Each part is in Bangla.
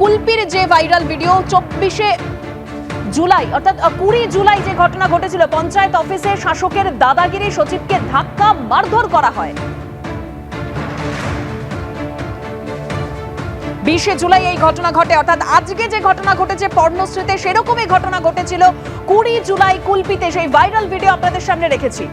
কুলপির যে ভাইরাল ভিডিও চব্বিশে জুলাই, অর্থাৎ কুড়ি জুলাই যে ঘটনা ঘটেছিল, পঞ্চায়েত অফিসে শাসকের দাদাগিরি সচিবকে ধাক্কা মারধর করা হয়। বিশে জুলাই এই ঘটনা ঘটে, অর্থাৎ, আজকে যে ঘটনা ঘটেছে, পর্ণশ্রীতে সেরকমই ঘটনা ঘটেছিল। কুড়ি জুলাই কুলপিতে সেই ভাইরাল ভিডিও আপনাদের সামনে রেখেছি।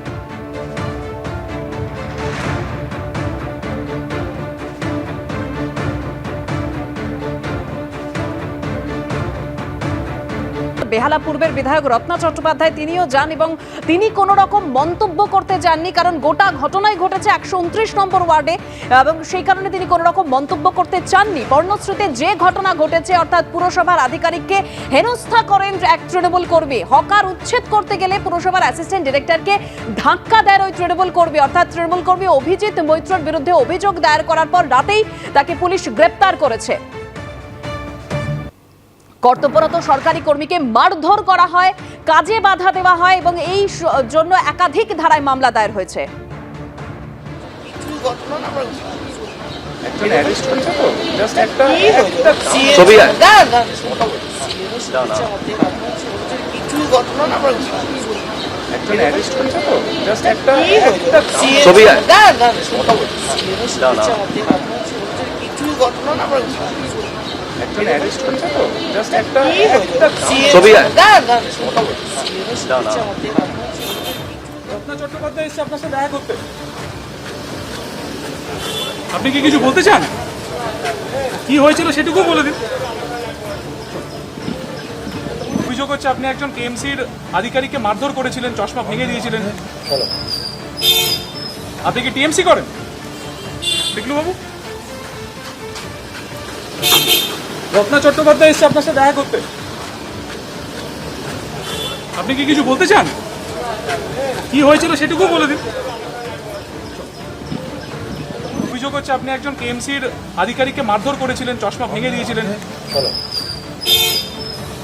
বেহালা পূর্বের বিধায়ক রত্না চট্টোপাধ্যায়, তিনিও যান এবং তিনি কোনো রকম মন্তব্য করতে যাননি, কারণ গোটা ঘটনাই ঘটেছে একশো উনত্রিশ নম্বর ওয়ার্ডে, এবং সেই কারণে তিনি কোনো রকম মন্তব্য করতে চাননি। বর্ণশ্রুতে যে ঘটনা ঘটেছে, অর্থাৎ পুরসভার আধিকারিককে হেনস্থা করেন এক তৃণমূল কর্মী। হকার উচ্ছেদ করতে গেলে পুরসভার অ্যাসিস্ট্যান্ট ডিরেক্টরকে ধাক্কা দেয় ওই তৃণমূল কর্মী। অর্থাৎ তৃণমূল কর্মী অভিজিৎ মৈত্রর বিরুদ্ধে অভিযোগ দায়ের করার পর রাতেই তাকে পুলিশ গ্রেপ্তার করেছে। কর্তব্যরত সরকারি কর্মীকে মারধর করা হয় কাজে বাধা দেওয়া হয় এবং এই জন্য একাধিক ধারায় মামলা দায়ের হয়েছে। একজন অ্যারেস্ট হয়েছে তো? জাস্ট একটা একটা ছবি একজন অ্যারেস্ট হয়েছে তো জাস্ট একটা ছবি। রত্না চট্টোপাধ্যায় এসছে আপনার সাথে দেখা করতে। আপনি কি কিছু বলতে চান? কি হয়েছিল সেটুকু বলে দিন। অভিযোগ হচ্ছে আপনি একজন কেএমসির আধিকারিককে মারধর করেছিলেন চশমা ভেঙে দিয়েছিলেন। আপনি কি টিএমসি করেন? দেখলু বাবু। রত্না চট্টোপাধ্যায় এসছে আপনার সাথে দেখা করতে। আপনি কি কিছু বলতে চান? কি হয়েছিল সেটুকু বলে দিন। অভিযোগ হচ্ছে আপনি একজন কেএমসির আধিকারিককে মারধর করেছিলেন, চশমা ভেঙে দিয়েছিলেন।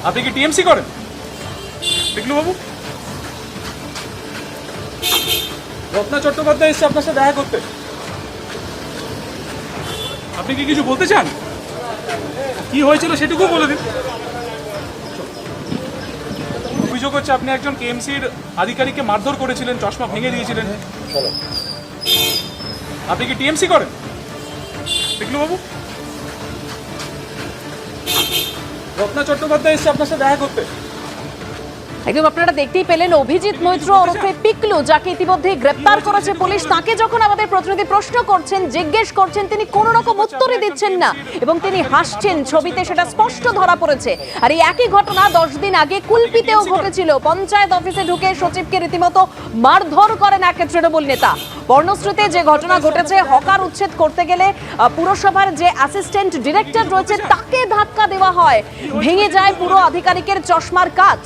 আপনি কি টিএমসি করেন? দেখলু বাবু রত্না চট্টোপাধ্যায় এসছে আপনার সাথে দেখা করতে। আপনি কি কিছু বলতে চান? কি হয়েছিল সেটুকু বলে দিন। অভিযোগ হচ্ছে আপনি একজন কেএমসির আধিকারিককে মারধর করেছিলেন চশমা ভেঙে দিয়েছিলেন। আপনি কি টিএমসি করেন? দেখলু বাবু রত্না চট্টোপাধ্যায় এসছে আপনার সাথে দেখা করতে। একদম আপনারা দেখতেই পেলেন অভিজিৎ মৈত্র ওরফে পিকলু যাকে ইতিমধ্যে গ্রেপ্তার করেছে পুলিশ তাকে যখন আমাদের প্রতিনিধি প্রশ্ন করছেন জিজ্ঞেস করছেন তিনি কোনো রকম উত্তরই দিচ্ছেন না এবং তিনি হাসছেন ছবিতে সেটা স্পষ্ট ধরা পড়েছে। আর এই একই ঘটনা দশ দিন আগে কুলপিতেও ঘটেছিল। পঞ্চায়েত অফিসে ঢুকে সচিবকে রীতিমতো মারধর করেন এক তৃণমূল নেতা। বর্ণশ্রুতে যে ঘটনা ঘটেছে হকার উচ্ছেদ করতে গেলে পুরসভার যে অ্যাসিস্ট্যান্ট ডিরেক্টর রয়েছে তাকে ধাক্কা দেওয়া হয়। ভেঙে যায় পুরো আধিকারিকের চশমার কাজ